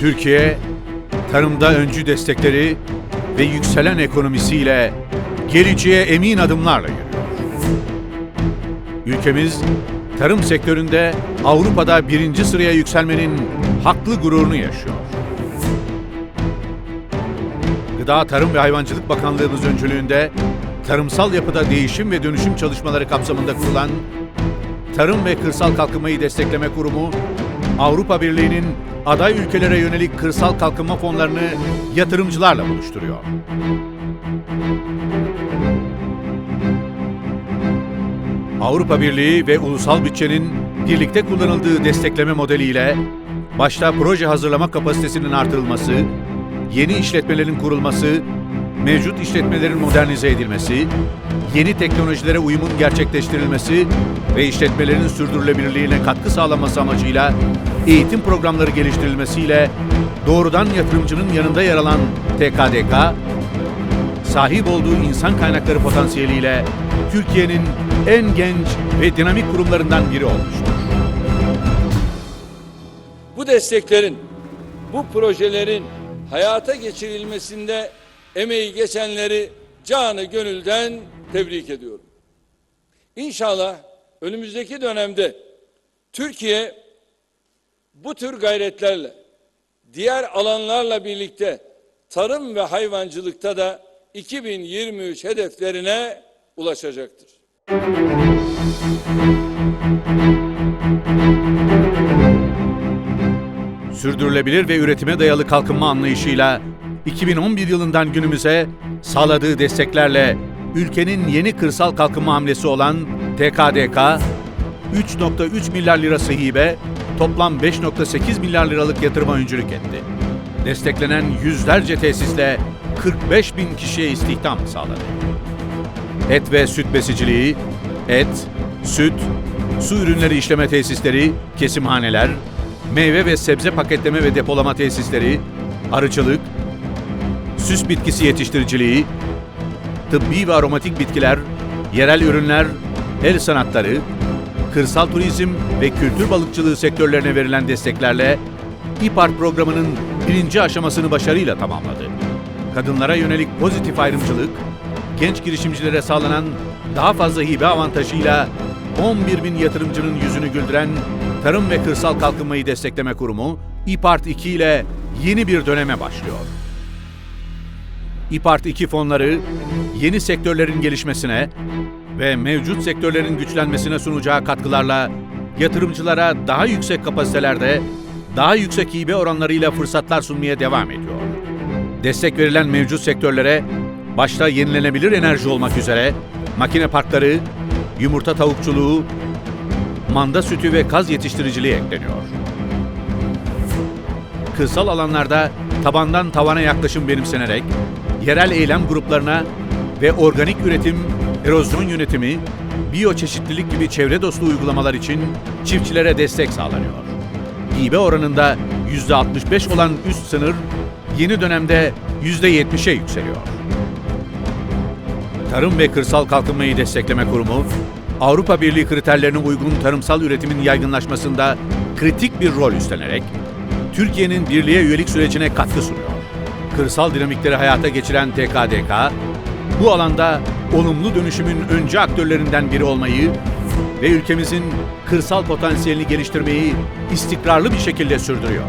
Türkiye, tarımda öncü destekleri ve yükselen ekonomisiyle geleceğe emin adımlarla yürüyor. Ülkemiz, tarım sektöründe Avrupa'da birinci sıraya yükselmenin haklı gururunu yaşıyor. Gıda, Tarım ve Hayvancılık Bakanlığımız öncülüğünde tarımsal yapıda değişim ve dönüşüm çalışmaları kapsamında kurulan Tarım ve Kırsal Kalkınmayı Destekleme Kurumu, Avrupa Birliği'nin aday ülkelere yönelik kırsal kalkınma fonlarını yatırımcılarla buluşturuyor. Avrupa Birliği ve ulusal bütçenin birlikte kullanıldığı destekleme modeliyle başta proje hazırlama kapasitesinin artırılması, yeni işletmelerin kurulması, mevcut işletmelerin modernize edilmesi, yeni teknolojilere uyumun gerçekleştirilmesi ve işletmelerin sürdürülebilirliğine katkı sağlaması amacıyla eğitim programları geliştirilmesiyle doğrudan yatırımcının yanında yer alan TKDK, sahip olduğu insan kaynakları potansiyeliyle Türkiye'nin en genç ve dinamik kurumlarından biri olmuştur. Bu desteklerin, bu projelerin hayata geçirilmesinde emeği geçenleri canı gönülden tebrik ediyorum. İnşallah önümüzdeki dönemde Türkiye bu tür gayretlerle diğer alanlarla birlikte tarım ve hayvancılıkta da 2023 hedeflerine ulaşacaktır. Sürdürülebilir ve üretime dayalı kalkınma anlayışıyla 2011 yılından günümüze sağladığı desteklerle ülkenin yeni kırsal kalkınma hamlesi olan TKDK, 3.3 milyar lirası hibe, toplam 5.8 milyar liralık yatırıma öncülük etti. Desteklenen yüzlerce tesisle 45 bin kişiye istihdam sağladı. Et ve süt besiciliği, et, süt, su ürünleri işleme tesisleri, kesimhaneler, meyve ve sebze paketleme ve depolama tesisleri, arıcılık, süs bitkisi yetiştiriciliği, tıbbi ve aromatik bitkiler, yerel ürünler, el sanatları, kırsal turizm ve kültür balıkçılığı sektörlerine verilen desteklerle İPART programının birinci aşamasını başarıyla tamamladı. Kadınlara yönelik pozitif ayrımcılık, genç girişimcilere sağlanan daha fazla hibe avantajıyla 11 bin yatırımcının yüzünü güldüren Tarım ve Kırsal Kalkınmayı Destekleme Kurumu, İPART 2 ile yeni bir döneme başlıyor. İPART 2 fonları yeni sektörlerin gelişmesine ve mevcut sektörlerin güçlenmesine sunacağı katkılarla yatırımcılara daha yüksek kapasitelerde, daha yüksek hibe oranlarıyla fırsatlar sunmaya devam ediyor. Destek verilen mevcut sektörlere başta yenilenebilir enerji olmak üzere makine parkları, yumurta tavukçuluğu, manda sütü ve kaz yetiştiriciliği ekleniyor. Kırsal alanlarda tabandan tavana yaklaşım benimsenerek yerel eylem gruplarına ve organik üretim, erozyon yönetimi, biyoçeşitlilik gibi çevre dostu uygulamalar için çiftçilere destek sağlanıyor. Hibe oranında %65 olan üst sınır yeni dönemde %70'e yükseliyor. Tarım ve Kırsal Kalkınmayı Destekleme Kurumu, Avrupa Birliği kriterlerine uygun tarımsal üretimin yaygınlaşmasında kritik bir rol üstlenerek Türkiye'nin birliğe üyelik sürecine katkı sunuyor. Kırsal dinamikleri hayata geçiren TKDK, bu alanda olumlu dönüşümün öncü aktörlerinden biri olmayı ve ülkemizin kırsal potansiyelini geliştirmeyi istikrarlı bir şekilde sürdürüyor.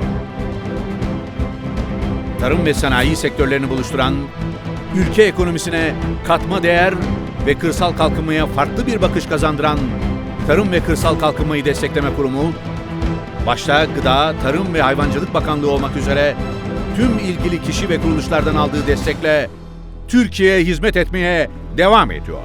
Tarım ve sanayi sektörlerini buluşturan, ülke ekonomisine katma değer ve kırsal kalkınmaya farklı bir bakış kazandıran Tarım ve Kırsal Kalkınmayı Destekleme Kurumu, başta Gıda, Tarım ve Hayvancılık Bakanlığı olmak üzere tüm ilgili kişi ve kuruluşlardan aldığı destekle Türkiye'ye hizmet etmeye devam ediyor.